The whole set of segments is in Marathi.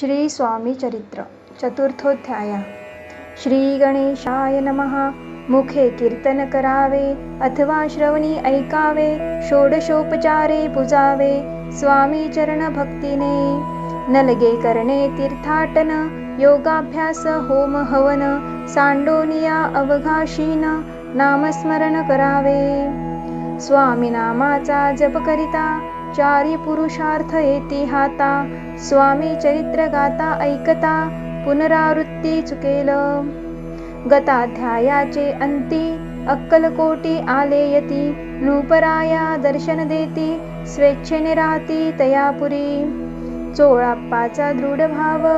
श्री स्वामी चरित्र चतुर्थोध्याय. श्री गणेशाय नमः. मुखे कीर्तन करावे अथवा श्रवणी ऐकावे षोडशोपचारे पुजावे स्वामी चरण भक्तीने नलगे करणे तीर्थाटन योगाभ्यास होम हवन सांडोनिया अवघाशीन नामस्मरण करावे. स्वामी नामाचा जप करिता चारी पुरुषार्थ येती हाता स्वामी चरित्र गाता ऐकता पुनरावृत्ती चुकेल. गताध्यायाचे अंती अक्कलकोटी आले यती नूपराया दर्शन देती स्वेच्छेने राहती तयापुरी. चोळाप्पाचा दृढ भाव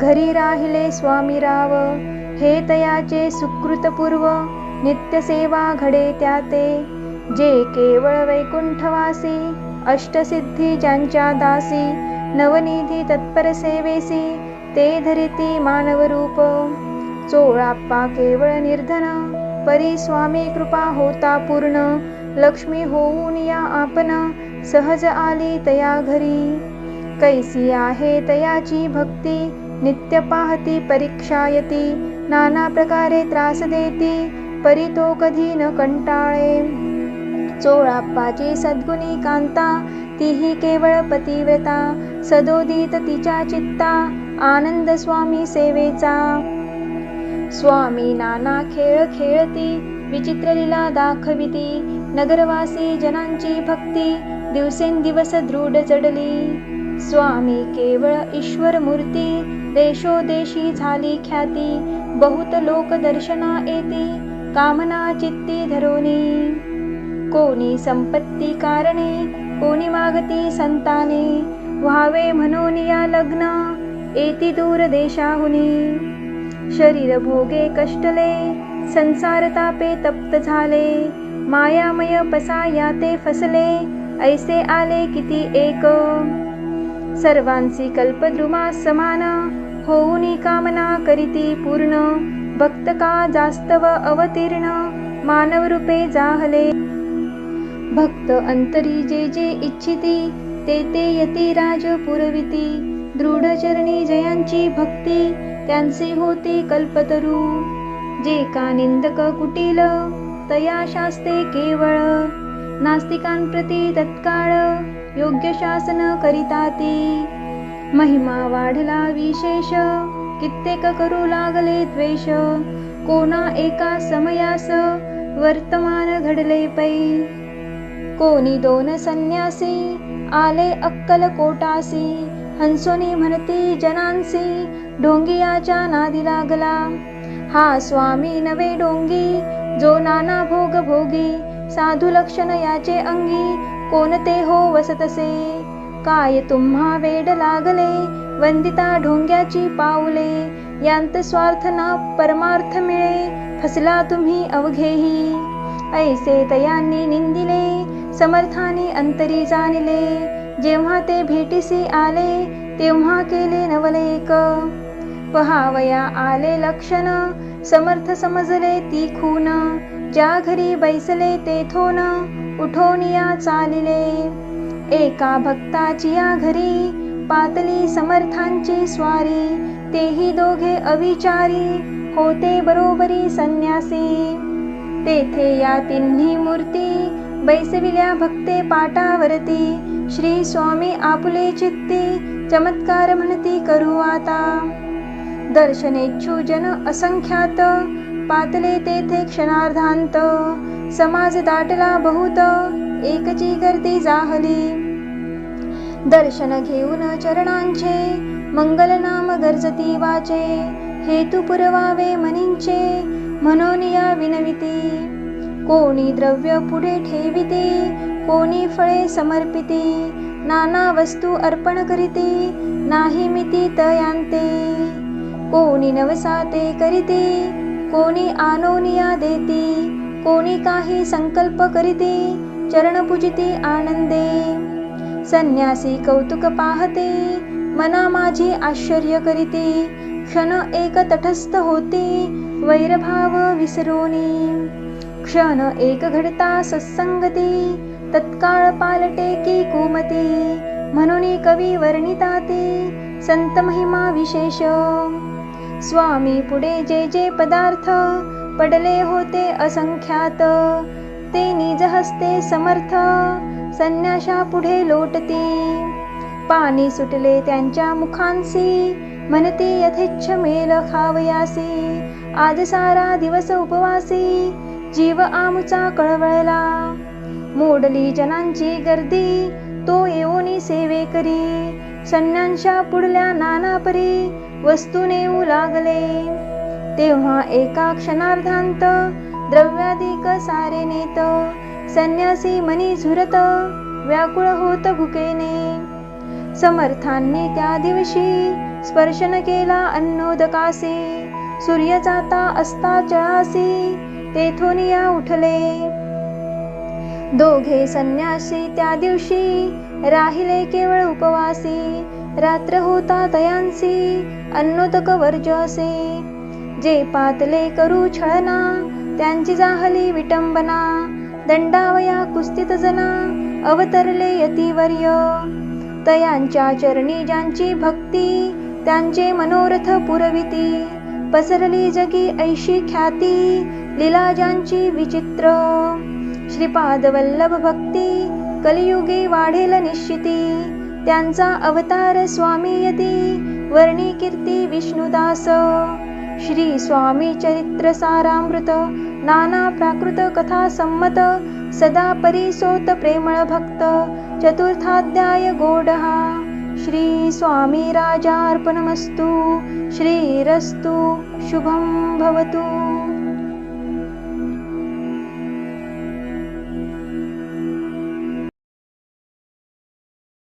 घरी राहिले स्वामी राव. हे तयाचे सुकृतपूर्व नित्यसेवा घडे त्याते. जे केवळ वैकुंठवासी अष्टसिद्धी ज्यांच्या दासी नवनिधी तत्पर सेवेसी ते धरिती मानवरूप चोळाप्पा केवळ निर्धन परी स्वामी कृपा होता पूर्ण लक्ष्मी होऊन या आपण सहज आली तया घरी. कैसी आहे तयाची भक्ती नित्य पाहती परीक्षा नाना प्रकारे त्रास देती परी तो कधी न कंटाळे. चोळाप्पाची सद्गुणी कांता तीही केवळ पतिव्रता सदोदित तिच्या चित्ता आनंद स्वामी सेवेचा. स्वामी नाना खेळ खेळती विचित्र लीला दाखविती नगरवासी जनांची भक्ती दिवसेंदिवस दृढ जडली स्वामी केवळ ईश्वर मूर्ती देशोदेशी झाली ख्याती बहुत लोक दर्शना येती कामना चित्ती धरोनी. कोणी संपत्ती कारणे कोणी मागती संताने. व्हावे म्हणून या लग्न येती दूर देशाहुनी. शरीर भोगे कष्टले संसार तापे तप्त झाले. मायामय पसाया ते फसले ऐसे आले किती एक. सर्वांची कल्पद्रुमा समान होऊनी कामना करीती पूर्ण. भक्त का जास्तव अवतीर्ण मानव रूपे जाहले. भक्त अंतरी जे जे इच्छिती ते ते यती राज पुरविती दृढ चरणी जयांची भक्ती त्यांचे होते कल्पतरू. जे का निंदक कुटील तया शास्ते केवळ. नास्तिकांप्रती तत्काळ योग्य शासन करिता ती महिमा वाढला विशेष कित्येक करू लागले द्वेष. कोणा एका समयास वर्तमान घडले पै. कोणी दोन संन्यासी आले अक्कल कोटासी हंसोनी म्हणती जनांसी ढोंगियाच्या नादी लागला. हा स्वामी नवे डोंगी जो नाना भोग भोगी साधू लक्षण याचे अंगी कोणते हो वसतसे? काय तुम्हा वेड लागले वंदिता ढोंग्याची पाऊले यांत स्वार्थ ना परमार्थ मिळे फसला तुम्ही अवघेही. ऐसे तयांनी निंदिले समर्थानी अंतरी जाणले. जेव्हा ते भेटीसी आले तेव्हा केले नवलेक पहावया आले लक्षण समर्थ समजले ती खून. ज्या घरी बैसले तेथोन उठोनिया चालिले. एका भक्ताची या घरी पातली समर्थांची स्वारी. तेही दोघे अविचारी होते बरोबरी संन्यासी. तेथे या तिन्ही मूर्ती बैसविल्या भक्ते पाटावरती. श्री स्वामी आपुले चित्ती चमत्कार म्हणती करू आता. दर्शनेच्छू जन असंख्यात पातले तेथे क्षणार्धांत. समाज दाटला बहुत एकची गर्दी जाहली. दर्शन घेऊन चरणांचे मंगल नाम गर्जती वाचे हेतु पुरवावे मनींचे म्हणून या विनविती. कोणी द्रव्य पुढे ठेविते कोणी फळे समर्पिते नाना वस्तू अर्पण करीते नाही मिती तयांते कोणी नवसाते करीते कोणी आनोनिया देती कोणी काही संकल्प करीते चरण आनंदे. संन्यासी कौतुक पाहते मना माझी आश्चर्य करीते क्षण एक तटस्थ होती वैरभाव विसरोनी. क्षण एक घडता सत्संगती तत्काळ पालटे की कुमती म्हणून कवी वर्णिता ते संत महिमा विशेष. स्वामी पुढे जे जे पदार्थ पडले होते असंख्यात ते निज हस्ते समर्थ संन्याशा पुढे लोटती. पाणी सुटले त्यांच्या मुखांसी म्हणती यथेच्छ मेल खावयासी. आज सारा दिवस उपवासी जीव आमचा कळवळला. मोडली जनांची गर्दी तो येऊनी सेवे करी. संन्यांच्या पुढल्या नाना परी वस्तू नेऊ लागले तेव्हा एका क्षणार्धांत द्रव्याधिक सारे नेत. संन्यासी मनी झुरत व्याकुळ होत भुकेने. समर्थांनी त्या दिवशी स्पर्शन केला अन्नोदकासी. सूर्य जाता असता जळासी. तेथून या उठले. दोघे संन्यासी त्या दिवशी राहिले केवळ उपवासी. रात्र होता तयांसी अन्नोदक वर्ज असे जे पातले करू छळना त्यांची जाहली विटंबना. दंडावया कुस्तीत जना अवतरले यतिवर्य. तयांच्या चरणी ज्यांची भक्ती त्यांचे मनोरथ पुरविती. पसरली जगी ऐशी ख्याती लिलाजांची विचित्र. श्रीपाद वल्लभ भक्ती कलियुगे वाढेल निश्चिती. त्यांचा अवतार स्वामी यती वर्णी कीर्ती विष्णुदास. श्री स्वामी चरित्र सारामृत नाना प्राकृत कथा संमत सदा परिसोत प्रेमळ भक्त चतुर्थाध्याय गोडहा. श्री स्वामी राजार्पणमस्तु श्रीरस्तु शुभं भवतु.